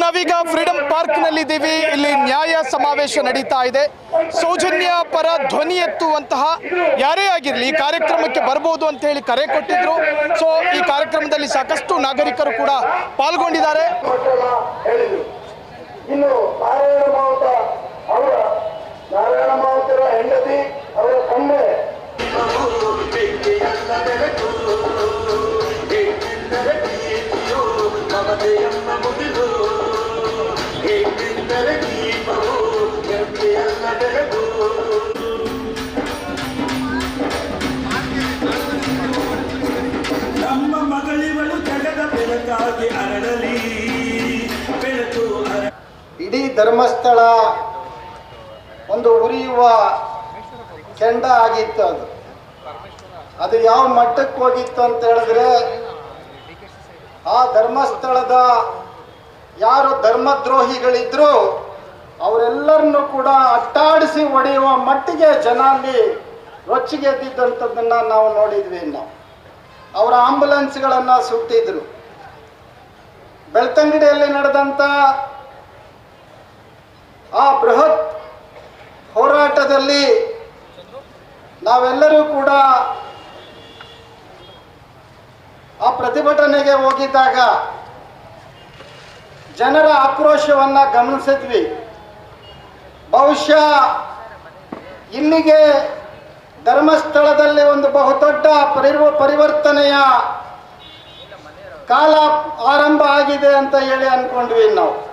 ನಾವೀಗ ಫ್ರೀಡಂ ಪಾರ್ಕ್ನಲ್ಲಿ ಇದ್ದೀವಿ ಇಲ್ಲಿ ನ್ಯಾಯ ಸಮಾವೇಶ ನಡೀತಾ ಇದೆ ಸೌಜನ್ಯ ಪರ ಧ್ವನಿ ಎತ್ತುವಂತಹ ಯಾರೇ ಆಗಿರಲಿ ಈ ಕಾರ್ಯಕ್ರಮಕ್ಕೆ ಬರಬಹುದು ಅಂತ ಹೇಳಿ ಕರೆ ಕೊಟ್ಟಿದ್ರು ಸೊ ಈ ಕಾರ್ಯಕ್ರಮದಲ್ಲಿ ಸಾಕಷ್ಟು ನಾಗರಿಕರು ಕೂಡ ಪಾಲ್ಗೊಂಡಿದ್ದಾರೆ ಹೇಳಿದ್ರು ನಮ್ಮ ಜಗದ ಅರಳಲಿ ಇಡೀ ಧರ್ಮಸ್ಥಳ ಒಂದು ಉರಿಯುವ ಕೆಂಡ ಆಗಿತ್ತು ಅದು. ಅದು ಯಾವ ಮಟ್ಟಕ್ಕೆ ಹೋಗಿತ್ತು ಅಂತ ಹೇಳಿದ್ರೆ, ಆ ಧರ್ಮಸ್ಥಳದ ಯಾರು ಧರ್ಮದ್ರೋಹಿಗಳಿದ್ರು ಅವರೆಲ್ಲರನ್ನು ಕೂಡ ಅಟ್ಟಾಡಿಸಿ ಹೊಡೆಯುವ ಮಟ್ಟಿಗೆ ಜನ ಅಲ್ಲಿ ರೊಚ್ಚಿಗೆದ್ದಿದ್ದಂಥದ್ದನ್ನ ನಾವು ನೋಡಿದ್ವಿ ಇನ್ನು. ಅವರ ಆಂಬುಲೆನ್ಸ್ಗಳನ್ನು ಸುಟ್ಟಿದ್ರು. ಬೆಳ್ತಂಗಡಿಯಲ್ಲಿ ನಡೆದಂಥ ಆ ಬೃಹತ್ ಹೋರಾಟದಲ್ಲಿ ನಾವೆಲ್ಲರೂ ಕೂಡ ಆ ಪ್ರತಿಭಟನೆಗೆ ಹೋಗಿದ್ದಾಗ ಜನರ ಆಕ್ರೋಶವನ್ನು ಗಮನಿಸಿದ್ವಿ. ಬಹುಶಃ ಇಲ್ಲಿಗೆ ಧರ್ಮಸ್ಥಳದಲ್ಲಿ ಒಂದು ಬಹುದೊಡ್ಡ ಪರಿವ, ಪರಿವರ್ತನೆಯ ಕಾಲ ಆರಂಭ ಆಗಿದೆ ಅಂತ ಹೇಳಿ ಅನ್ಕೊಂಡ್ವಿ ನಾವು.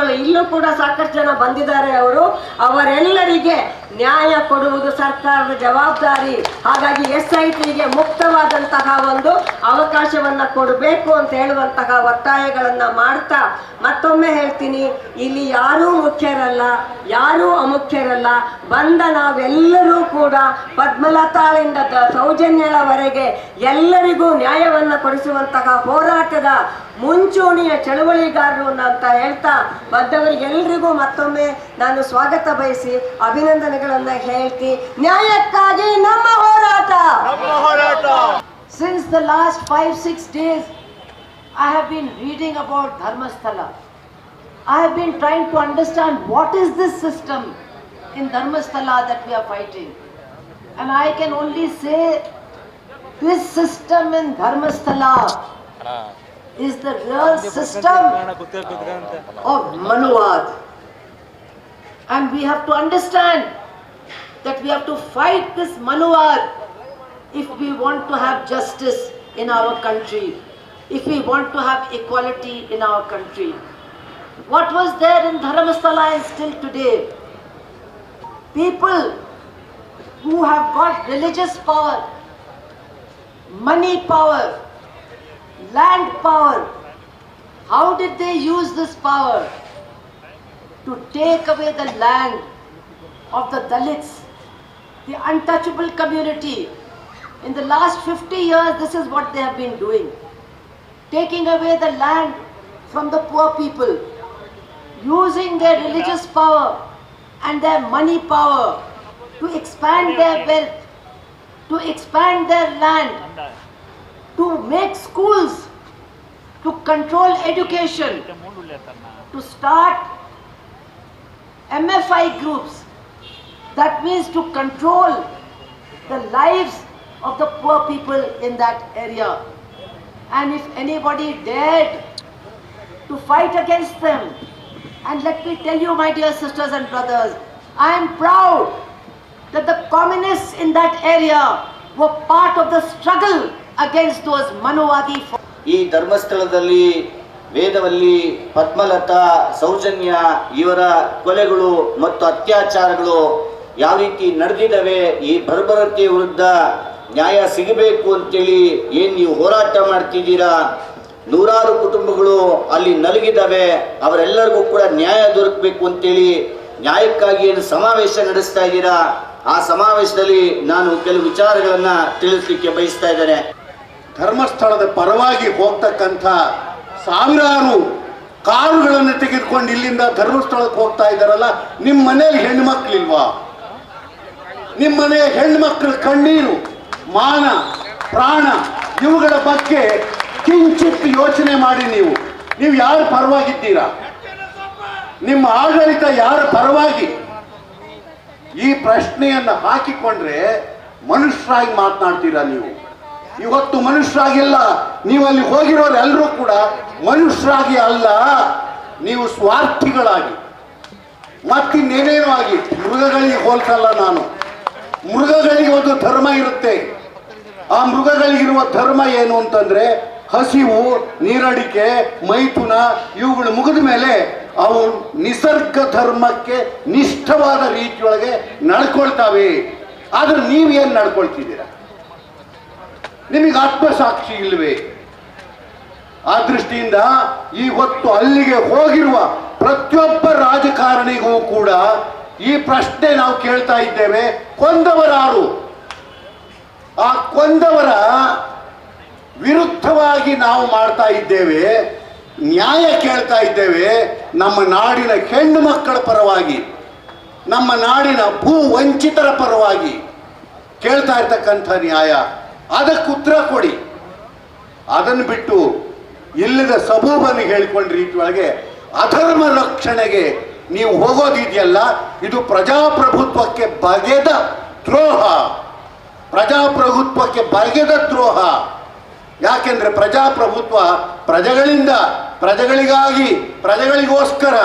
ಮಕ್ಕಳು ಇಲ್ಲೂ ಕೂಡ ಸಾಕಷ್ಟು ಜನ ಬಂದಿದ್ದಾರೆ ಅವರು. ಅವರೆಲ್ಲರಿಗೆ ನ್ಯಾಯ ಕೊಡುವುದು ಸರ್ಕಾರದ ಜವಾಬ್ದಾರಿ. ಹಾಗಾಗಿ ಎಸ್ ಐ ಟಿಗೆ ಮುಕ್ತವಾದಂತಹ ಒಂದು ಅವಕಾಶವನ್ನ ಕೊಡಬೇಕು ಅಂತ ಹೇಳುವಂತಹ ಒತ್ತಾಯಗಳನ್ನ ಮಾಡ್ತಾ ಮತ್ತೊಮ್ಮೆ ಹೇಳ್ತೀನಿ, ಇಲ್ಲಿ ಯಾರೂ ಮುಖ್ಯರಲ್ಲ, ಯಾರೂ ಅಮುಖ್ಯರಲ್ಲ. ಬಂದ ನಾವೆಲ್ಲರೂ ಕೂಡ ಪದ್ಮಲತಾಳಿಂದ ಸೌಜನ್ಯಳವರೆಗೆ ಎಲ್ಲರಿಗೂ ನ್ಯಾಯವನ್ನ ಕೊಡಿಸುವಂತಹ ಹೋರಾಟದ ಮುಂಚೂಣಿಯ ಚಳವಳಿಗಾರರು ಅಂತ ಹೇಳ್ತಾ ಬಂದವರಿಗೆಲ್ಲರಿಗೂ ಮತ್ತೊಮ್ಮೆ ನಾನು ಸ್ವಾಗತ ಬಯಸಿ ಅಭಿನಂದನೆಗಳನ್ನ ಹೇಳ್ತಿ ನ್ಯಾಯಕ್ಕಾಗಿ ನಮ್ಮ ಹೋರಾಟ Since the last five, six days, I have been reading about Dharmasthala. I have been trying to understand what is this system in Dharmasthala that we are fighting. And I can only say this system in Dharmasthala is the real system of Manuvad. And we have to understand that we have to fight this Manuvad if we want to have justice in our country, if we want to have equality in our country. What was there in Dharamasthala is still today. People who have got religious power, money power, land power, how did they use this power? To take away the land of the Dalits, the untouchable community. In the last 50 years, this is what they have been doing. Taking away the land from the poor people, using their religious power and their money power to expand their wealth, to expand their land, to make schools, to control education, to start MFI groups. That means to control the lives of the poor people in that area. And if anybody dared to fight against them, and let me tell you, my dear sisters and brothers, I am proud that the communists in that area were part of the struggle those Manuvadi forces. ಈ ಧರ್ಮಸ್ಥಳದಲ್ಲಿ, ವೇದವಲ್ಲಿ ಪದ್ಮಲತಾ, ಸೌಜನ್ಯ ಇವರ ಕೊಲೆಗಳು ಮತ್ತು ಅತ್ಯಾಚಾರಗಳು ಯಾವ ರೀತಿ ನಡೆದಿದ್ದಾವೆ, ಈ ಬರ್ಬರತೆಯ ವಿರುದ್ಧ ನ್ಯಾಯ ಸಿಗಬೇಕು ಅಂತೇಳಿ ಏನು ನೀವು ಹೋರಾಟ ಮಾಡ್ತಿದ್ದೀರಾ ನೂರಾರು ಕುಟುಂಬಗಳು ಅಲ್ಲಿ ನಲಗಿದ್ದಾವೆ, ಅವರೆಲ್ಲರಿಗೂ ಕೂಡ ನ್ಯಾಯ ದೊರಕಬೇಕು ಅಂತೇಳಿ ನ್ಯಾಯಕ್ಕಾಗಿ ಏನು ಸಮಾವೇಶ ನಡೆಸ್ತಾ ಇದ್ದೀರಾ ಆ ಸಮಾವೇಶದಲ್ಲಿ ನಾನು ಕೆಲವು ವಿಚಾರಗಳನ್ನು ತಿಳಿಸ್ಲಿಕ್ಕೆ ಬಯಸ್ತಾ ಇದ್ದೇನೆ ಧರ್ಮಸ್ಥಳದ ಪರವಾಗಿ ಹೋಗ್ತಕ್ಕಂಥ ಸಾವಿರಾರು ಕಾರುಗಳನ್ನು ತೆಗೆದುಕೊಂಡು ಇಲ್ಲಿಂದ ಧರ್ಮಸ್ಥಳಕ್ಕೆ ಹೋಗ್ತಾ ಇದ್ದಾರಲ್ಲ ನಿಮ್ಮ ಮನೇಲಿ ಹೆಣ್ಮಕ್ಳಿಲ್ವಾ? ನಿಮ್ಮ ಮನೆಯ ಹೆಣ್ಮಕ್ಳ ಕಣ್ಣೀರು, ಮಾನ, ಪ್ರಾಣ, ಇವುಗಳ ಬಗ್ಗೆ ಕಿಂಚಿತ್ ಯೋಚನೆ ಮಾಡಿ ನೀವು. ನೀವು ಯಾರು ಪರವಾಗಿದ್ದೀರಾ? ನಿಮ್ಮ ಆಡಳಿತ ಯಾರ ಪರವಾಗಿ? ಈ ಪ್ರಶ್ನೆಯನ್ನು ಹಾಕಿಕೊಂಡ್ರೆ ಮನುಷ್ಯರಾಗಿ ಮಾತನಾಡ್ತೀರಾ ನೀವು? ಇವತ್ತು ಮನುಷ್ಯರಾಗಿಲ್ಲ. ನೀವು ಅಲ್ಲಿ ಹೋಗಿರೋರೆಲ್ಲರೂ ಕೂಡ ಮನುಷ್ಯರಾಗಿ ಅಲ್ಲ, ನೀವು ಸ್ವಾರ್ಥಿಗಳಾಗಿ. ಮತ್ತಿನ್ನೇನೇನೋ ಆಗಿ, ಮೃಗಗಳಿಗೆ ಹೋಲ್ಸಲ್ಲ ನಾನು. ಮೃಗಗಳಿಗೆ ಒಂದು ಧರ್ಮ ಇರುತ್ತೆ. ಆ ಮೃಗಗಳಿಗಿರುವ ಧರ್ಮ ಏನು ಅಂತಂದ್ರೆ ಹಸಿವು, ನೀರಡಿಕೆ, ಮೈಥುನ, ಇವುಗಳು ಮುಗಿದ ಮೇಲೆ ಅವು ನಿಸರ್ಗ ಧರ್ಮಕ್ಕೆ ನಿಷ್ಠವಾದ ರೀತಿಯೊಳಗೆ ನಡ್ಕೊಳ್ತಾವೆ. ಆದ್ರೆ ನೀವೇನ್ ನಡ್ಕೊಳ್ತಿದ್ದೀರಾ? ನಿಮಗೆ ಆತ್ಮಸಾಕ್ಷಿ ಇಲ್ವೇ? ಆ ದೃಷ್ಟಿಯಿಂದ ಈ ಹೊತ್ತು ಅಲ್ಲಿಗೆ ಹೋಗಿರುವ ಪ್ರತಿಯೊಬ್ಬ ರಾಜಕಾರಣಿಗೂ ಕೂಡ ಈ ಪ್ರಶ್ನೆ ನಾವು ಕೇಳ್ತಾ ಇದ್ದೇವೆ. ಕೊಂದವರಾರು? ಆ ಕೊಂದವರ ವಿರುದ್ಧವಾಗಿ ನಾವು ಮಾಡ್ತಾ ಇದ್ದೇವೆ, ನ್ಯಾಯ ಕೇಳ್ತಾ ಇದ್ದೇವೆ. ನಮ್ಮ ನಾಡಿನ ಹೆಣ್ಣು ಮಕ್ಕಳ ಪರವಾಗಿ, ನಮ್ಮ ನಾಡಿನ ಭೂ ವಂಚಿತರ ಪರವಾಗಿ ಕೇಳ್ತಾ ಇರ್ತಕ್ಕಂಥ ನ್ಯಾಯ. ಅದಕ್ಕೆ ಉತ್ತರ ಕೊಡಿ. ಅದನ್ನು ಬಿಟ್ಟು ಇಲ್ಲದ ಸಬೂಬನ್ನು ಹೇಳಿಕೊಂಡ ರೀತಿಯೊಳಗೆ ಅಧರ್ಮ ರಕ್ಷಣೆಗೆ ನೀವು ಹೋಗೋದಿದೆಯಲ್ಲ, ಇದು ಪ್ರಜಾಪ್ರಭುತ್ವಕ್ಕೆ ಬಗೆದ ದ್ರೋಹ. ಪ್ರಜಾಪ್ರಭುತ್ವಕ್ಕೆ ಬಗೆದ ದ್ರೋಹ. ಯಾಕೆಂದ್ರೆ ಪ್ರಜಾಪ್ರಭುತ್ವ ಪ್ರಜೆಗಳಿಂದ, ಪ್ರಜೆಗಳಿಗಾಗಿ, ಪ್ರಜೆಗಳಿಗೋಸ್ಕರ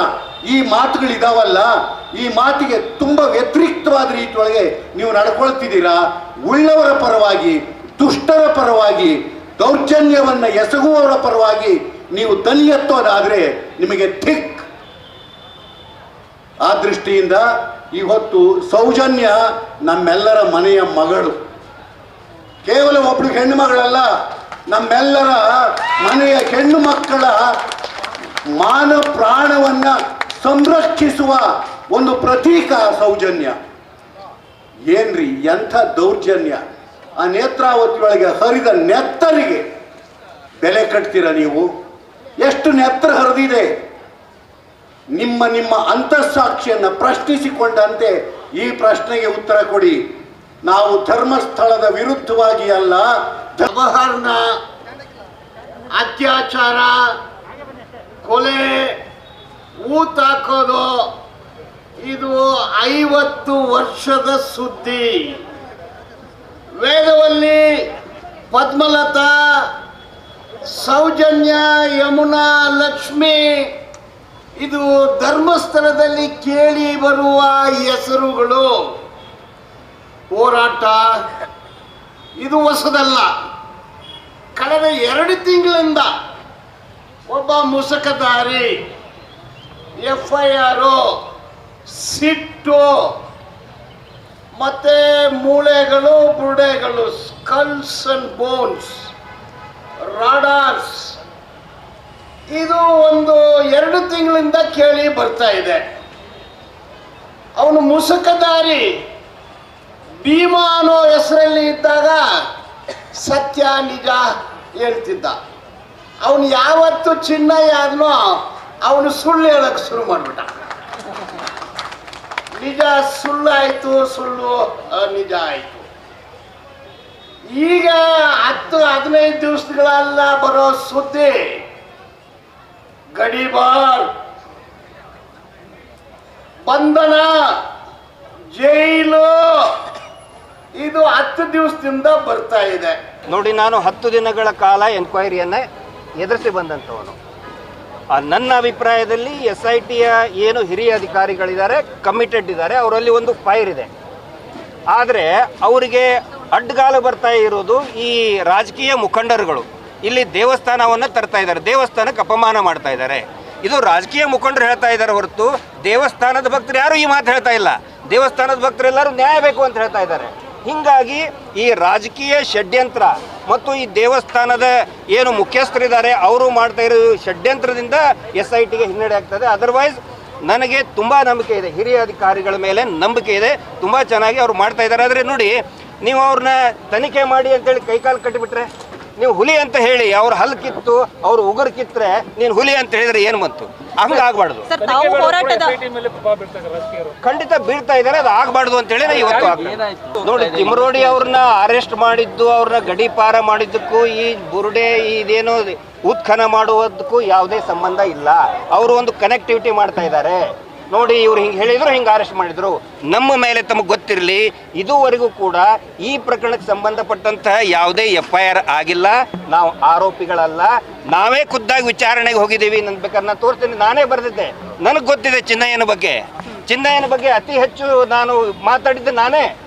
ಈ ಮಾತುಗಳಿದಾವಲ್ಲ, ಈ ಮಾತಿಗೆ ತುಂಬ ವ್ಯತಿರಿಕ್ತವಾದ ರೀತಿಯೊಳಗೆ ನೀವು ನಡ್ಕೊಳ್ತಿದ್ದೀರಾ. ಉಳ್ಳವರ ಪರವಾಗಿ ದುಷ್ಟರ ಪರವಾಗಿ, ದೌರ್ಜನ್ಯವನ್ನು ಎಸಗುವವರ ಪರವಾಗಿ ನೀವು ತಲೆ ಎತ್ತೋದಾದರೆ ನಿಮಗೆ ಥಿಕ್. ಆ ದೃಷ್ಟಿಯಿಂದ ಇವತ್ತು ಸೌಜನ್ಯ ನಮ್ಮೆಲ್ಲರ ಮನೆಯ ಮಗಳು. ಕೇವಲ ಒಬ್ಳು ಹೆಣ್ಣು ಮಗಳಲ್ಲ, ನಮ್ಮೆಲ್ಲರ ಮನೆಯ ಹೆಣ್ಣು ಮಕ್ಕಳ ಮಾನ ಪ್ರಾಣವನ್ನ ಸಂರಕ್ಷಿಸುವ ಒಂದು ಪ್ರತೀಕ ಸೌಜನ್ಯ. ಏನ್ರಿ ಎಂಥ ದೌರ್ಜನ್ಯ? ಆ ನೇತ್ರಾವತಿಯೊಳಗೆ ಹರಿದ ನೆತ್ತರಿಗೆ ಬೆಲೆ ಕಟ್ತೀರ ನೀವು? ಎಷ್ಟು ನೆತ್ರ ಹರಿದಿದೆ? ನಿಮ್ಮ ನಿಮ್ಮ ಅಂತಃಸಾಕ್ಷಿಯನ್ನು ಪ್ರಶ್ನಿಸಿಕೊಂಡಂತೆ ಈ ಪ್ರಶ್ನೆಗೆ ಉತ್ತರ ಕೊಡಿ. ನಾವು ಧರ್ಮಸ್ಥಳದ ವಿರುದ್ಧವಾಗಿ ಅಲ್ಲ ಜವಹರ್ನ ಅತ್ಯಾಚಾರ, ಕೊಲೆ ಊತಾಕೋದು ಇದು ಐವತ್ತು ವರ್ಷದ ಸುದ್ದಿ. ವೇದವಲ್ಲಿ ಪದ್ಮಲತಾ, ಸೌಜನ್ಯ, ಯಮುನಾ, ಲಕ್ಷ್ಮಿ, ಇದು ಧರ್ಮಸ್ಥಳದಲ್ಲಿ ಕೇಳಿ ಬರುವ ಹೆಸರುಗಳು. ಹೋರಾಟ, ಇದು ಹೊಸದಲ್ಲ. ಕಳೆದ ಎರಡು ತಿಂಗಳಿಂದ ಒಬ್ಬ ಮುಸಕದಾರಿ ಎಫ್ ಐ ಆರು ಸಿಟ್ಟು ಮತ್ತೆ ಮೂಳೆಗಳು, ಬುರುಡೆಗಳು ಸ್ಕಲ್ಸ್ ಅಂಡ್ ಬೋನ್ಸ್ ರಾಡಾರ್ಸ್ ಇದು ಒಂದು ಎರಡು ತಿಂಗಳಿಂದ ಕೇಳಿ ಬರ್ತಾ ಇದೆ. ಅವನು ಮುಸುಕದಾರಿ ಭೀಮಾ ಅನ್ನೋ ಹೆಸರಲ್ಲಿ ಇದ್ದಾಗ ಸತ್ಯ, ನಿಜ ಹೇಳ್ತಿದ್ದ. ಅವನು ಯಾವತ್ತು ಚಿನ್ನ ಯಾರನ್ನೋ ಅವನು ಸುಳ್ಳು ಹೇಳಕ್ ಶುರು ಮಾಡ್ಬಿಟ್ಟ. ನಿಜ ಸುಳ್ಳಾಯಿತು ಸುಳ್ಳು ನಿಜ ಆಯ್ತು. ಈಗ ಹತ್ತು ಹದಿನೈದು ದಿವಸಗಳೆಲ್ಲ ಬರೋ ಸುದ್ದಿ. ಗಡಿಬಾರ್ ಬಂಧನ ಜೈಲು. ಇದು ಹತ್ತು ದಿವಸದಿಂದ ಬರ್ತಾ ಇದೆ. ನೋಡಿ ನಾನು ಹತ್ತು ದಿನಗಳ ಕಾಲ ಎನ್ಕ್ವೈರಿಯನ್ನೇ ಎದುರಿಸಿ ಬಂದಂಥವನು. ಆ, ನನ್ನ ಅಭಿಪ್ರಾಯದಲ್ಲಿ ಎಸ್ ಐ ಟಿಯ ಏನು ಹಿರಿಯ ಅಧಿಕಾರಿಗಳಿದ್ದಾರೆ ಕಮಿಟೆಡ್ ಇದ್ದಾರೆ, ಅವರಲ್ಲಿ ಒಂದು ಫೈರ್ ಇದೆ. ಆದರೆ ಅವರಿಗೆ ಅಡ್ಡಗಾಲು ಬರ್ತಾ ಇರೋದು ಈ ರಾಜಕೀಯ ಮುಖಂಡರುಗಳು. ಇಲ್ಲಿ ದೇವಸ್ಥಾನವನ್ನು ತರ್ತಾ ಇದ್ದಾರೆ, ದೇವಸ್ಥಾನಕ್ಕೆ ಅಪಮಾನ ಮಾಡ್ತಾ ಇದ್ದಾರೆ. ಇದು ರಾಜಕೀಯ ಮುಖಂಡರು ಹೇಳ್ತಾ ಇದ್ದಾರೆ ಹೊರತು ದೇವಸ್ಥಾನದ ಭಕ್ತರು ಯಾರು ಈ ಮಾತು ಹೇಳ್ತಾ ಇಲ್ಲ. ದೇವಸ್ಥಾನದ ಭಕ್ತರೆಲ್ಲರೂ ನ್ಯಾಯ ಬೇಕು ಅಂತ ಹೇಳ್ತಾ ಇದ್ದಾರೆ. ಹಿಂಗಾಗಿ ಈ ರಾಜಕೀಯ ಷಡ್ಯಂತ್ರ ಮತ್ತು ಈ ದೇವಸ್ಥಾನದ ಏನು ಮುಖ್ಯಸ್ಥರಿದ್ದಾರೆ, ಅವರು ಮಾಡ್ತಾ ಇರೋ ಷಡ್ಯಂತ್ರದಿಂದ ಎಸ್ ಐ ಟಿಗೆ ಹಿನ್ನಡೆ ಆಗ್ತದೆ. ಅದರ್ವೈಸ್ ನನಗೆ ತುಂಬ ನಂಬಿಕೆ ಇದೆ. ಹಿರಿಯ ಅಧಿಕಾರಿಗಳ ಮೇಲೆ ನಂಬಿಕೆ ಇದೆ. ತುಂಬ ಚೆನ್ನಾಗಿ ಅವ್ರು ಮಾಡ್ತಾ ಇದ್ದಾರೆ. ಆದರೆ ನೋಡಿ, ನೀವು ಅವ್ರನ್ನ ತನಿಖೆ ಮಾಡಿ ಅಂತೇಳಿ ಕೈಕಾಲು ಕಟ್ಟಿಬಿಟ್ರೆ ನೀವು ಹುಲಿ ಅಂತ ಹೇಳಿ ಅವ್ರ ಹಲ್ ಕಿತ್ತು ಅವ್ರ ಉಗುರು ಕಿತ್ತರೆ ನೀನು ಹುಲಿ ಅಂತ ಹೇಳಿದ್ರೆ ಏನು ಬಂತು ಹಂಗೆ ಆಗ್ಬಾರ್ದು. ಸರ್ ತಾವು ಹೋರಾಟದ ಖಂಡಿತ ಬೀಳ್ತಾ ಇದ್ದಾರೆ ಅದು ಆಗ್ಬಾರ್ದು ಅಂತ ಹೇಳಿದ್ರೆ ಇವತ್ತು ಆಗ್ತದೆ. ನೋಡಿ ತಿಮರೋಡಿ ಅವ್ರನ್ನ ಅರೆಸ್ಟ್ ಮಾಡಿದ್ದು ಅವ್ರನ್ನ ಗಡೀಪಾರ ಮಾಡಿದ್ದಕ್ಕೂ ಈ ಬುರುಡೆ ಇದೇನು ಉತ್ಖನ ಮಾಡುವುದಕ್ಕೂ ಯಾವುದೇ ಸಂಬಂಧ ಇಲ್ಲ. ಅವರು ಒಂದು ಕನೆಕ್ಟಿವಿಟಿ ಮಾಡ್ತಾ ಇದ್ದಾರೆ. ನೋಡಿ ಇವ್ರು ಹಿಂಗೆ ಹೇಳಿದ್ರು, ಹಿಂಗೆ ಅರೆಸ್ಟ್ ಮಾಡಿದ್ರು. ನಮ್ಮ ಮೇಲೆ ತಮಗೆ ಗೊತ್ತಿರಲಿ, ಇದುವರೆಗೂ ಕೂಡ ಈ ಪ್ರಕರಣಕ್ಕೆ ಸಂಬಂಧಪಟ್ಟಂತಹ ಯಾವುದೇ ಎಫ್ ಐ ಆರ್ ಆಗಿಲ್ಲ. ನಾವು ಆರೋಪಿಗಳಲ್ಲ. ನಾವೇ ಖುದ್ದಾಗಿ ವಿಚಾರಣೆಗೆ ಹೋಗಿದ್ದೀವಿ ನನ್ನ ಬೇಕಾದ್ರೆ ನಾನು ತೋರಿಸ್ತೀನಿ. ನಾನೇ ಬರೆದಿದ್ದೆ. ನನಗೆ ಗೊತ್ತಿದೆ ಚಿನ್ನಯ್ಯನ ಬಗ್ಗೆ. ಚಿನ್ನಯ್ಯನ ಬಗ್ಗೆ ಅತಿ ಹೆಚ್ಚು ನಾನು ಮಾತಾಡಿದ್ದೆ ನಾನೇ.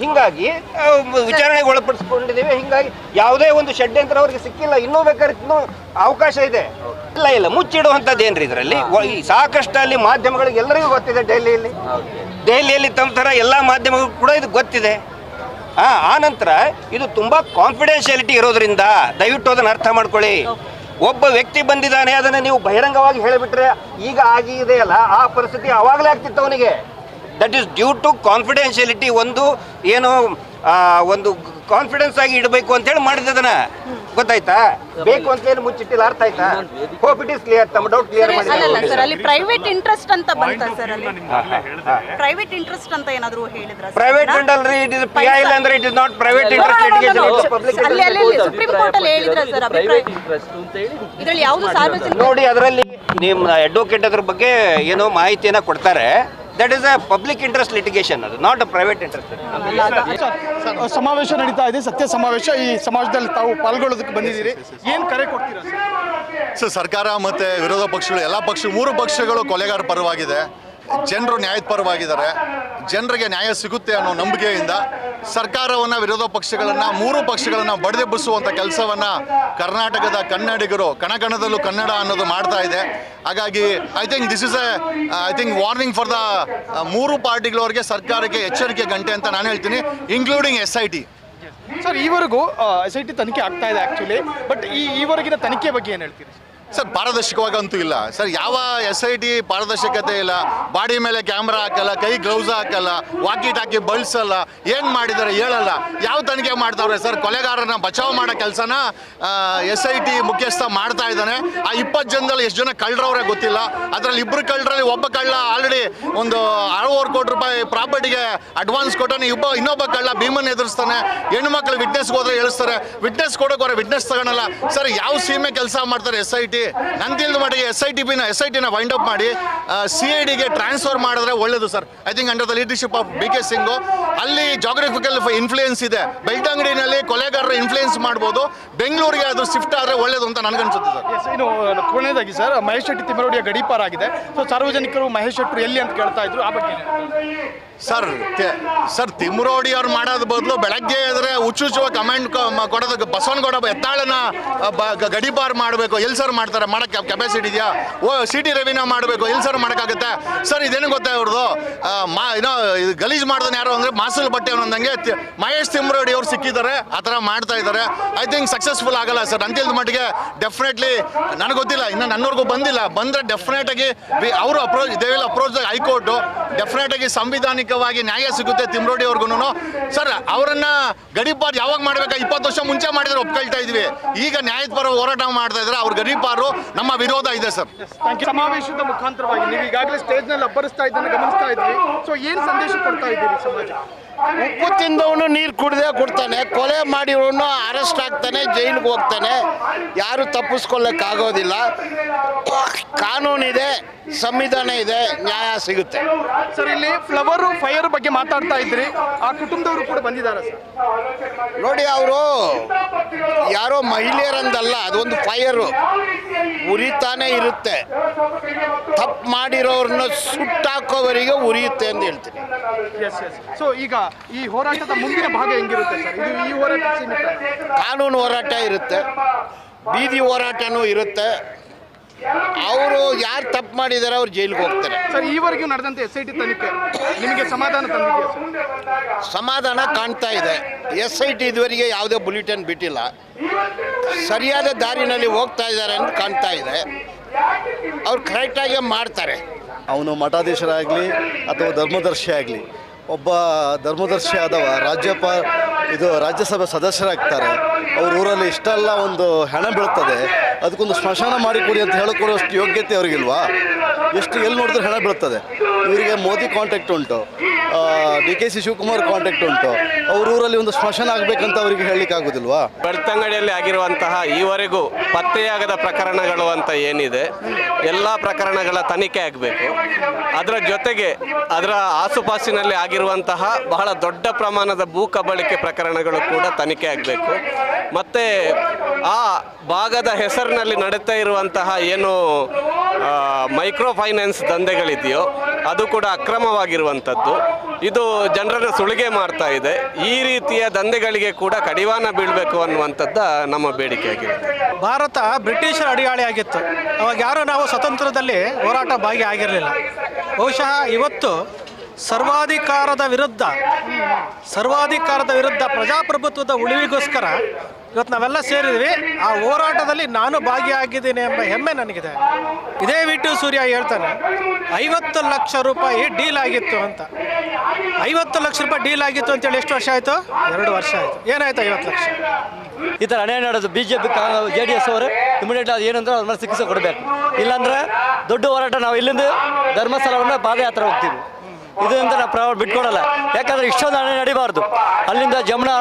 ಹಿಂಗಾಗಿ ವಿಚಾರಣೆಗೆ ಒಳಪಡಿಸ್ಕೊಂಡಿದ್ದೀವಿ. ಹಿಂಗಾಗಿ ಯಾವುದೇ ಒಂದು ಷಡ್ಯಂತ್ರ ಅವ್ರಿಗೆ ಸಿಕ್ಕಿಲ್ಲ. ಇನ್ನೂ ಬೇಕಾದ್ರೆ ಇನ್ನೂ ಅವಕಾಶ ಇದೆ. ಇಲ್ಲ ಇಲ್ಲ. ಮುಚ್ಚಿಡುವಂಥದ್ದು ಏನ್ರಿ ಇದರಲ್ಲಿ ಸಾಕಷ್ಟು ಅಲ್ಲಿ ಮಾಧ್ಯಮಗಳಿಗೆ ಎಲ್ಲರಿಗೂ ಗೊತ್ತಿದೆ ದೆಹಲಿಯಲ್ಲಿ. ದೆಹಲಿಯಲ್ಲಿ ತಮ್ಮ ಥರ ಎಲ್ಲ ಮಾಧ್ಯಮಗಳು ಕೂಡ ಇದು ಗೊತ್ತಿದೆ. ಆ ಆ ನಂತರ ಇದು ತುಂಬಾ ಕಾನ್ಫಿಡೆನ್ಷಿಯಾಲಿಟಿ ಇರೋದ್ರಿಂದ ದಯವಿಟ್ಟು ಅದನ್ನು ಅರ್ಥ ಮಾಡ್ಕೊಳ್ಳಿ. ಒಬ್ಬ ವ್ಯಕ್ತಿ ಬಂದಿದ್ದಾನೆ ಅದನ್ನು ನೀವು ಬಹಿರಂಗವಾಗಿ ಹೇಳಿಬಿಟ್ರೆ ಈಗ ಆಗಿದೆಯಲ್ಲ ಆ ಪರಿಸ್ಥಿತಿ ಅವಾಗಲೇ ಆಗ್ತಿತ್ತು ಅವನಿಗೆ. That is due to confidentiality ಒಂದು ಏನು ಒಂದು ಕಾನ್ಫಿಡೆನ್ಸ್ ಆಗಿ ಇಡಬೇಕು ಅಂತ ಹೇಳಿ ಮಾಡಿದ್ದದನ್ನ. ಗೊತ್ತಾಯ್ತಾ? ಬೇಕು ಅಂತ ಏನು ಮುಚ್ಚಿಟ್ಟಿಲ್ಲ ಅರ್ಥ ಆಯ್ತಾ? ಹೋಪ್ ಇಟ್ ಇಸ್ ಕ್ಲಿಯರ್ ತಮ್ಮ ಡೌಟ್ ಕ್ಲಿಯರ್ ಮಾಡಿ ಸರ್ ಅಲ್ಲಿ ಪ್ರೈವೇಟ್ ಇಂಟ್ರೆಸ್ಟ್ ಅಂತ ಬಂತ ಸರ್ ಅಲ್ಲಿ? ಪ್ರೈವೇಟ್ ಇಂಟ್ರೆಸ್ಟ್ ಅಂತ ಏನಾದ್ರು ಹೇಳಿದ್ರ ಪ್ರೈವೇಟ್ ಅಲ್ರಿ ಇಟ್ ಇಸ್ ಪಿ ಐ ಇಲ್ಲ ಅಂದ್ರೆ it is not private interest public ಅಲ್ಲಿ ಅಲ್ಲಿ ಸುಪ್ರೀಂ ಕೋರ್ಟ್ ಅಲ್ಲಿ ಹೇಳಿದ್ರ ಸರ್ ಅಭಿಪ್ರಾಯ? ಇದ್ರಲ್ಲಿ ಯಾವುದು ಸಾರ್ವಜನಿಕ ನೋಡಿ ಅದರಲ್ಲಿ ನಿಮ್ಮ ಅಡ್ವೊಕೇಟ್ ಅದ್ರ ಬಗ್ಗೆ ಏನೋ ಮಾಹಿತಿಯನ್ನ ಕೊಡ್ತಾರೆ. That is a public interest litigation ಅದು ನಾಟ್ ಅ ಪ್ರೈವೇಟ್ ಇಂಟ್ರೆಸ್ಟ್ ಸಮಾವೇಶ ನಡೀತಾ ಇದೆ ಸತ್ಯ ಸಮಾವೇಶ ಈ ಸಮಾಜದಲ್ಲಿ ತಾವು ಪಾಲ್ಗೊಳ್ಳೋದಕ್ಕೆ ಬಂದಿದ್ದೀರಿ. ಏನ್ ಕರೆ ಕೊಡ್ತೀರಾ ಸರ್? ಸೊ ಸರ್ಕಾರ ಮತ್ತು ವಿರೋಧ ಪಕ್ಷಗಳು ಎಲ್ಲ ಪಕ್ಷ ಮೂರು ಪಕ್ಷಗಳು ಕೊಲೆಗಾರ ಪರವಾಗಿದೆ. ಜನರು ನ್ಯಾಯಪರವಾಗಿದ್ದಾರೆ. ಜನರಿಗೆ ನ್ಯಾಯ ಸಿಗುತ್ತೆ ಅನ್ನೋ ನಂಬಿಕೆಯಿಂದ ಸರ್ಕಾರವನ್ನು, ವಿರೋಧ ಪಕ್ಷಗಳನ್ನು, ಮೂರು ಪಕ್ಷಗಳನ್ನು ಬಡಿದೆಬ್ಬಿಸುವಂಥ ಕೆಲಸವನ್ನು ಕರ್ನಾಟಕದ ಕನ್ನಡಿಗರು ಕಣಕಣದಲ್ಲೂ ಕನ್ನಡ ಅನ್ನೋದು ಮಾಡ್ತಾ ಇದೆ. ಹಾಗಾಗಿ I think this is a I think warning for the ಮೂರು ಪಾರ್ಟಿಗಳವರಿಗೆ ಸರ್ಕಾರಕ್ಕೆ ಎಚ್ಚರಿಕೆ ಗಂಟೆ ಅಂತ ನಾನು ಹೇಳ್ತೀನಿ including S I T sir, ಈವರೆಗೂ ಎಸ್ ಐ ಟಿ ತನಿಖೆ ಆಗ್ತಾ ಇದೆ ಆಕ್ಚುಲಿ ಬಟ್ ಈ, ಈವರೆಗಿನ ತನಿಖೆ ಬಗ್ಗೆ ಏನು ಹೇಳ್ತೀರಿ? ಸರ್ ಪಾರದರ್ಶಕವಾಗಿ ಅಂತೂ ಇಲ್ಲ. ಸರ್, ಯಾವ ಎಸ್ ಐ ಟಿ ಪಾರದರ್ಶಕತೆ ಇಲ್ಲ. ಬಾಡಿ ಮೇಲೆ ಕ್ಯಾಮ್ರಾ ಹಾಕಲ್ಲ, ಕೈ ಗ್ಲೌಸ್ ಹಾಕಲ್ಲ ವಾಕಿ ಟಾಕಿ ಬಳಸಲ್ಲ, ಏನು ಮಾಡಿದ್ದಾರೆ ಹೇಳಲ್ಲ. ಯಾವ ತನಿಖೆ ಮಾಡ್ತಾವ್ರೆ ಸರ್? ಕೊಲೆಗಾರನ ಬಚಾವ್ ಮಾಡೋ ಕೆಲಸನ ಎಸ್ ಐ ಟಿ ಮುಖ್ಯಸ್ಥ ಮಾಡ್ತಾ ಇದ್ದಾನೆ. ಆ ಇಪ್ಪತ್ತು ಜನದಲ್ಲಿ ಎಷ್ಟು ಜನ ಕಳ್ಳರವ್ರೆ ಗೊತ್ತಿಲ್ಲ. ಅದರಲ್ಲಿ ಇಬ್ಬರು ಕಳ್ಳರಲ್ಲಿ ಒಬ್ಬ ಕಳ್ಳ ಆಲ್ರೆಡಿ ಒಂದು ಅರವತ್ತು ಕೋಟಿ ರೂಪಾಯಿ ಪ್ರಾಪರ್ಟಿಗೆ ಅಡ್ವಾನ್ಸ್ ಕೊಟ್ಟಾನೆ, ಇಬ್ಬ ಇನ್ನೊಬ್ಬ ಕಳ್ಳ ಭೀಮನ್ ಎದುರಿಸ್ತಾನೆ. ಹೆಣ್ಣು ಮಕ್ಕಳು ವಿಟ್ನೆಸ್ಗೆ ಹೋದ್ರೆ ಹೇಳಿಸ್ತಾರೆ ವಿಟ್ನೆಸ್ ಕೊಡೋಕೆ ವಿಟ್ನೆಸ್ ತಗೊಳಲ್ಲ. ಸರ್, ಯಾವ ಸೀಮೆ ಕೆಲಸ ಮಾಡ್ತಾರೆ ಎಸ್ ಐ ಟಿ ನನ್ನ ತಿಳಿದ ಮಟ್ಟಿಗೆ ಎಸ್ ಐ ಟಿ ಪಿನ ಎಸ್ ಐ ಟಿನ ವೈಂಡ್ ಅಪ್ ಮಾಡಿ ಸಿ ಐ ಡಿಗೆ ಟ್ರಾನ್ಸ್ಫರ್ ಮಾಡಿದ್ರೆ ಒಳ್ಳೇದು sir. I think under the leadership of B K Singh ಅಲ್ಲಿ ಜಾಗ್ರಫಿಕಲ್ ಇನ್ಫ್ಲೂಯೆನ್ಸ್ ಇದೆ. ಬೆಳ್ತಂಗಡಿನಲ್ಲಿ ಕೊಲೆಗಾರರ ಇನ್ಫ್ಲೂಯೆನ್ಸ್ ಮಾಡ್ಬೋದು. ಬೆಂಗಳೂರಿಗೆ ಅದು ಶಿಫ್ಟ್ ಆದರೆ ಒಳ್ಳೇದು ಅಂತ ನನಗನ್ಸುತ್ತೆ ಸರ್. ಇನ್ನು ಕೊನೆಯದಾಗಿ ಸರ್, ಮಹೇಶ್ ಶೆಟ್ಟಿ ತಿಮ್ಮರೋಡಿಯ ಗಡೀಪಾರ ಆಗಿದೆ ಸೊ ಸಾರ್ವಜನಿಕರು ಮಹೇಶ್ ಶೆಟ್ಟರು ಎಲ್ಲಿ ಅಂತ ಕೇಳ್ತಾ ಇದ್ರು, ಆ ಬಗ್ಗೆ? ಸರ್ ಸರ್ ತಿಮ್ರೋಡಿ ಅವ್ರು ಮಾಡೋದ್ ಬದಲು ಬೆಳಗ್ಗೆ ಎದ್ರೆ ಹುಚ್ಚುಚ್ಚುವ ಕಮೆಂಟ್ ಕೊಡೋದಕ್ಕೆ ಬಸವನಗೌಡ ಎತ್ತಾಳನ ಆ, ಬ- ಗ- ಗಡಿಪಾರ್ ಮಾಡಬೇಕು. ಎಲ್ಲಿ ಸರ್ ಮಾಡ್ತಾರೆ? ಮಾಡೋಕ್ಕೆ ಕೆಪಾಸಿಟಿ ಇದೆಯಾ? ಓ ಸಿ ಟಿ ರವಿನ ಮಾಡಬೇಕು. ಎಲ್ಲಿ ಸರ್ ಮಾಡೋಕ್ಕಾಗುತ್ತೆ? ಸರ್ ಇದೇನು ಗೊತ್ತಾ ಇವ್ರದ್ದು ಮಾ ಏನೋ ಇದು ಗಲೀಜ್ ಮಾಡ್ದನ್ನ ಯಾರು ಅಂದರೆ ಮಾಸಲ್ ಬಟ್ಟೆ ಅನ್ನೋದಂಗೆ ಮಹೇಶ್ ತಿಮ್ರೋಡಿ ಅವ್ರು ಸಿಕ್ಕಿದ್ದಾರೆ. ಆ ಥರ ಮಾಡ್ತಾ ಇದ್ದಾರೆ. ಐ ಥಿಂಕ್ ಸಕ್ಸಸ್ಫುಲ್ ಆಗಲ್ಲ ಸರ್. ಅಂತಿಲ್ದ ಮಟ್ಟಿಗೆ ಡೆಫಿನೆಟ್ಲಿ ನನಗೆ ಗೊತ್ತಿಲ್ಲ. ಇನ್ನು ನನ್ನವ್ರಿಗೂ ಬಂದಿಲ್ಲ. ಬಂದರೆ ಡೆಫಿನೆಟಾಗಿ ಅವರು approach they approach the high court definite ಆಗಿ ಸಂವಿಧಾನಿಕವಾಗಿ ನ್ಯಾಯ ಸಿಗುತ್ತೆ ತಿಮ್ರೋಡಿ ಅವ್ರಿಗೂ ಸರ್, ಅವರನ್ನ ಗಡೀಪಾರ್ ಯಾವಾಗ ಮಾಡ್ಬೇಕಾ? ಇಪ್ಪತ್ತು ವರ್ಷ ಮುಂಚೆ ಮಾಡಿದ್ರೆ ಒಪ್ಕೊಳ್ತಾ ಇದ್ವಿ. ಈಗ ನ್ಯಾಯದ ಪರ ಹೋರಾಟ ಮಾಡ್ತಾ ಇದ್ರೆ ಅವ್ರ ಗಡೀಪಾರು ನಮ್ಮ ವಿರೋಧ ಇದೆ, ಸರ್. ಸಮಾವೇಶದ ಮುಖಾಂತರವಾಗಿ ನೀವು ಈಗಾಗಲೇ ಸ್ಟೇಜ್ನಲ್ಲಿ ಅಬ್ಬರಿಸ್ತಾ ಇದ್ದನ್ನು ಗಮನಿಸ್ತಾ ಇದ್ವಿ ಸೊ ಏನ್ ಸಂದೇಶ ಕೊಡ್ತಾ ಇದ್ದೀರಿ ಸಮಾಜ? ಉಪ್ಪು ತಿಂದವನು ನೀರು ಕುಡ್ದೇ ಕೊಡ್ತಾನೆ ಕೊಲೆ ಮಾಡಿರೋನು ಅರೆಸ್ಟ್ ಆಗ್ತಾನೆ ಜೈಲಿಗೆ ಹೋಗ್ತಾನೆ. ಯಾರು ತಪ್ಪಿಸ್ಕೊಳ್ಳೋಕ್ಕಾಗೋದಿಲ್ಲ. ಕಾನೂನಿದೆ ಸಂವಿಧಾನ ಇದೆ ನ್ಯಾಯ ಸಿಗುತ್ತೆ. ಸರ್ ಇಲ್ಲಿ ಫ್ಲವರ್ ಫೈರ್ ಬಗ್ಗೆ ಮಾತಾಡ್ತಾ ಇದ್ರಿ. ಆ ಕುಟುಂಬದವರು ಕೂಡ ಬಂದಿದ್ದಾರೆ ಸರ್. ನೋಡಿ ಅವರು ಯಾರೋ ಮಹಿಳೆಯರಂದಲ್ಲ ಅದೊಂದು ಫೈರು. ಉರಿತಾನೆ ಇರುತ್ತೆ. ತಪ್ಪು ಮಾಡಿರೋರನ್ನ ಸುಟ್ಟಾಕೋವರಿಗೆ ಉರಿಯುತ್ತೆ ಅಂತ ಹೇಳ್ತೀನಿ. ಸೊ ಈಗ ಈ ಹೋರಾಟದ ಮುಂದಿನ ಭಾಗ ಹೆಂಗಿರುತ್ತೆ ಸರ್? ಇದು ಈ ಹೋರಾಟ ಸೀಮಿತ? ಕಾನೂನು ಹೋರಾಟ ಇರುತ್ತೆ. ಬೀದಿ ಹೋರಾಟನೂ ಇರುತ್ತೆ. ಅವರು ಯಾರು ತಪ್ಪು ಮಾಡಿದ್ದಾರೆ ಅವ್ರು ಜೈಲಿಗೆ ಹೋಗ್ತಾರೆ. ಸರ್ ಈವರೆಗೂ ನಡೆದಂತೆ ಎಸ್ ಐ ಟಿ ತನಿಖೆ. ನಿಮಗೆ ಸಮಾಧಾನ ತಂದಿದೆಯಾ ಸಮಾಧಾನ ಕಾಣ್ತಾ ಇದೆ. ಎಸ್ ಐ ಟಿ ಇದುವರೆಗೆ ಯಾವುದೇ ಬುಲೆಟಿನ್ ಬಿಟ್ಟಿಲ್ಲ. ಸರಿಯಾದ ದಾರಿನಲ್ಲಿ ಹೋಗ್ತಾ ಇದ್ದಾರೆ ಅಂತ ಕಾಣ್ತಾ ಇದೆ. ಅವ್ರು ಕರೆಕ್ಟಾಗಿ ಮಾಡ್ತಾರೆ. ಅವನು ಮಠಾಧೀಶರಾಗಲಿ ಅಥವಾ ಧರ್ಮದರ್ಶಿ ಆಗಲಿ ಒಬ್ಬ ಧರ್ಮದರ್ಶಿ ಆದವ ರಾಜ್ಯಪಾಲ, ಇದು ರಾಜ್ಯಸಭೆ ಸದಸ್ಯರಾಗ್ತಾರೆ. ಅವ್ರ ಊರಲ್ಲಿ ಇಷ್ಟೆಲ್ಲ ಒಂದು ಹೆಣ ಬೀಳ್ತದೆ. ಅದಕ್ಕೊಂದು ಸ್ಮಶಾನ ಮಾಡಿಕೊಡಿ ಅಂತ ಹೇಳಿಕೊಡೋಷ್ಟು ಯೋಗ್ಯತೆ ಅವ್ರಿಗಿಲ್ವಾ? ಎಷ್ಟು ಎಲ್ಲಿ ನೋಡಿದ್ರೆ ಹೆಣ ಬೀಳ್ತದೆ. ಇವರಿಗೆ ಮೋದಿ ಕಾಂಟ್ಯಾಕ್ಟ್ ಉಂಟು. D K C Shivakumar contact ಉಂಟು. ಅವ್ರ ಊರಲ್ಲಿ ಒಂದು ಸ್ಮಶಾನ ಆಗಬೇಕಂತ ಅವರಿಗೆ ಹೇಳಲಿಕ್ಕೆ ಆಗೋದಿಲ್ವಾ ಬೆಳ್ತಂಗಡಿಯಲ್ಲಿ ಆಗಿರುವಂತಹ ಈವರೆಗೂ ಪತ್ತೆಯಾಗದ ಪ್ರಕರಣಗಳು ಅಂತ ಏನಿದೆ, ಎಲ್ಲ ಪ್ರಕರಣಗಳ ತನಿಖೆ ಆಗಬೇಕು. ಅದರ ಜೊತೆಗೆ ಅದರ ಆಸುಪಾಸಿನಲ್ಲಿ ಆಗಿರುವಂತಹ ಬಹಳ ದೊಡ್ಡ ಪ್ರಮಾಣದ ಭೂ ಕಬಳಿಕೆ ಪ್ರಕರಣಗಳು ಕೂಡ ತನಿಖೆ ಆಗಬೇಕು. ಮತ್ತು ಆ ಭಾಗದ ಹೆಸರಿನಲ್ಲಿ ನಡೀತಾ ಇರುವಂತಹ ಏನು ಮೈಕ್ರೋ ಫೈನಾನ್ಸ್ ದಂಧೆಗಳಿದೆಯೋ ಅದು ಕೂಡ ಅಕ್ರಮವಾಗಿರುವಂಥದ್ದು. ಇದು ಜನರನ್ನು ಸುಳಿಗೆ ಮಾಡ್ತಾ ಇದೆ. ಈ ರೀತಿಯ ದಂಧೆಗಳಿಗೆ ಕೂಡ ಕಡಿವಾಣ ಬೀಳಬೇಕು ಅನ್ನುವಂಥದ್ದು ನಮ್ಮ ಬೇಡಿಕೆಯಾಗಿರುತ್ತೆ ಭಾರತ ಬ್ರಿಟಿಷರ ಅಡಿಯಾಳಿ ಆಗಿತ್ತು. ಅವಾಗ ಯಾರು ನಾವು ಸ್ವತಂತ್ರದಲ್ಲಿ ಹೋರಾಟ ಭಾಗಿ ಆಗಿರಲಿಲ್ಲ. ಬಹುಶಃ ಇವತ್ತು ಸರ್ವಾಧಿಕಾರದ ವಿರುದ್ಧ ಸರ್ವಾಧಿಕಾರದ ವಿರುದ್ಧ ಪ್ರಜಾಪ್ರಭುತ್ವದ ಉಳಿವಿಗೋಸ್ಕರ ಇವತ್ತು ನಾವೆಲ್ಲ ಸೇರಿದ್ವಿ. ಆ ಹೋರಾಟದಲ್ಲಿ ನಾನು ಭಾಗಿಯಾಗಿದ್ದೀನಿ ಎಂಬ ಹೆಮ್ಮೆ ನನಗಿದೆ. ಇದೇ ವಿಟು ಸೂರ್ಯ ಹೇಳ್ತಾನೆ, ಐವತ್ತು ಲಕ್ಷ ರೂಪಾಯಿ ಡೀಲ್ ಆಗಿತ್ತು ಅಂತ. ಐವತ್ತು ಲಕ್ಷ ರೂಪಾಯಿ ಡೀಲ್ ಆಗಿತ್ತು ಅಂತೇಳಿ ಎಷ್ಟು ವರ್ಷ ಆಯಿತು? ಎರಡು ವರ್ಷ ಆಯಿತು. ಏನಾಯ್ತು ಐವತ್ತು ಲಕ್ಷ? ಈ ಥರ ಅನ್ಯಾಯ ನಡೋದು B J P J D S ಅವರು ಇಮಿಡಿಯೇಟ್ ಅದು ಏನಂದ್ರೆ ಅದನ್ನ ಚಿಕಿತ್ಸೆ ಕೊಡಬೇಕು. ಇಲ್ಲಾಂದ್ರೆ ದೊಡ್ಡ ಹೋರಾಟ ನಾವು ಇಲ್ಲಿಂದ ಧರ್ಮಸ್ಥಳವನ್ನು ಪಾದಯಾತ್ರೆ ಹೋಗ್ತೀವಿ. ಇದರಿಂದ ನಾವು ಬಿಟ್ಕೊಡಲ್ಲ. ಯಾಕಂದ್ರೆ ಇಷ್ಟೊಂದು ಹಣ ನಡಿಬಾರ್ದು. ಅಲ್ಲಿಂದ ಜಮುನಾ